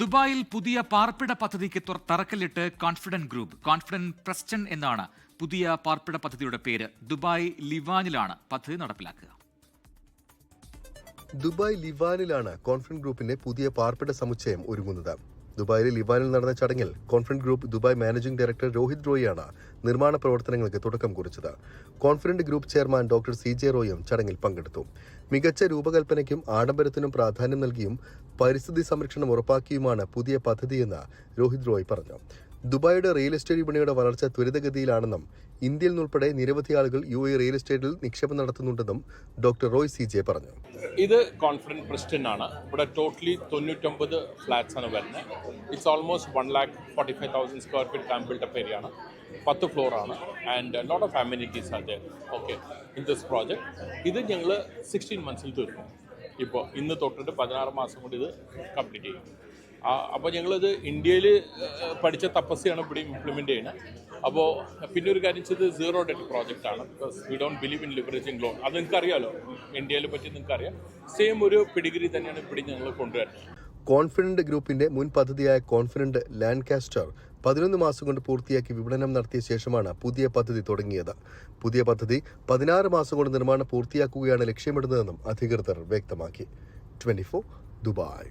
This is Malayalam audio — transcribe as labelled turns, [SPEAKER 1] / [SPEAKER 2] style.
[SPEAKER 1] ദുബായിൽ പുതിയ പാർപ്പിട പദ്ധതിക്ക് തുറ- തറക്കല്ലിട്ട് കോൺഫിഡന്റ് ഗ്രൂപ്പ് കോൺഫിഡന്റ് പ്രസ്റ്റൺ എന്നാണ് പുതിയ പാർപ്പിട പദ്ധതിയുടെ പേര്. ദുബായ് ലിവാനിലാണ് പദ്ധതി നടപ്പിലാക്കുക.
[SPEAKER 2] ദുബായ് ലിവാനിലാണ് കോൺഫിഡന്റ് ഗ്രൂപ്പിന്റെ പുതിയ പാർപ്പിട സമുച്ചയം ഒരുങ്ങുന്നത്. ദുബായിലെ ലിവാനിൽ നടന്ന ചടങ്ങിൽ confident group Dubai managing director Rohit റോയിയാണ് നിർമ്മാണ പ്രവർത്തനങ്ങൾക്ക് തുടക്കം കുറിച്ചത്. Confident group chairman doctor C J റോയും ചടങ്ങിൽ പങ്കെടുത്തു. മികച്ച രൂപകൽപ്പനയ്ക്കും ആഡംബരത്തിനും പ്രാധാന്യം നൽകിയും പരിസ്ഥിതി സംരക്ഷണം ഉറപ്പാക്കിയുമാണ് പുതിയ പദ്ധതിയെന്ന് രോഹിത് റോയ് പറഞ്ഞു. ദുബായിയുടെ റിയൽ എസ്റ്റേറ്റ് വിപണിയുടെ വളർച്ച ത്വരിതഗതിയിലാണെന്നും ഇന്ത്യയിൽ നിന്നുൾപ്പെടെ നിരവധി ആളുകൾ യു എ റിയൽ എസ്റ്റേറ്റിൽ നിക്ഷേപം നടത്തുന്നുണ്ടെന്നും ഡോക്ടർ റോയ് സി ജെ പറഞ്ഞു.
[SPEAKER 3] ഇത് കോൺഫിഡന്റ് പ്രിസ്റ്റൻ ആണ് ഇവിടെ ടോട്ടലി തൊണ്ണൂറ്റൊമ്പത് ഫ്ലാറ്റ്സ് ആണ് വരുന്നത്. It's almost one lakh forty five thousand square feet cum buildup area ആണ്. പത്ത് ഫ്ലോർ ആണ്. ആൻഡ് ലോട്ട് ഓഫ് അമ്യൂണിറ്റീസ് ആണ് ഓക്കെ ഇൻ ദിസ് പ്രോജക്റ്റ് ഇത് ഞങ്ങൾ സിക്സ്റ്റീൻ മന്ത്സിൽ തീർക്കും. ഇപ്പോൾ ഇന്ന് തൊട്ടിട്ട് പതിനാറ് മാസം കൊണ്ട് ഇത് കംപ്ലീറ്റ് ചെയ്യും. അപ്പോൾ ഞങ്ങളിത് ഇന്ത്യയിൽ പഠിച്ച തപസ്യാണ് ഇവിടെ ഇംപ്ലിമെന്റ് ചെയ്യുന്നത്. അപ്പോൾ പിന്നെ ഒരു കാര്യം ചെയ്ത് സീറോ ഡെറ്റ് പ്രോജക്റ്റ് ആണ്. Because we don't believe in leveraging loan അത് നിങ്ങൾക്ക് അറിയാമല്ലോ ഇന്ത്യയിൽ പറ്റി നിങ്ങൾക്ക് അറിയാം. സെയിം ഒരു പിടിഗിരി തന്നെയാണ് ഇവിടെ ഞങ്ങൾ കൊണ്ടുവരുന്നത്.
[SPEAKER 2] കോൺഫിഡന്റ് ഗ്രൂപ്പിന്റെ മുൻ പദ്ധതിയായ കോൺഫിഡന്റ് ലാൻഡ്കാസ്റ്റർ പതിനൊന്ന് മാസം കൊണ്ട് പൂർത്തിയാക്കി വിപണനം നടത്തിയ ശേഷമാണ് പുതിയ പദ്ധതി തുടങ്ങിയത്. പുതിയ പദ്ധതി പതിനാറ് മാസം കൊണ്ട് നിർമ്മാണം പൂർത്തിയാക്കുകയാണ് ലക്ഷ്യമിടുന്നതെന്നും അധികൃതർ വ്യക്തമാക്കി. Twenty Dubai.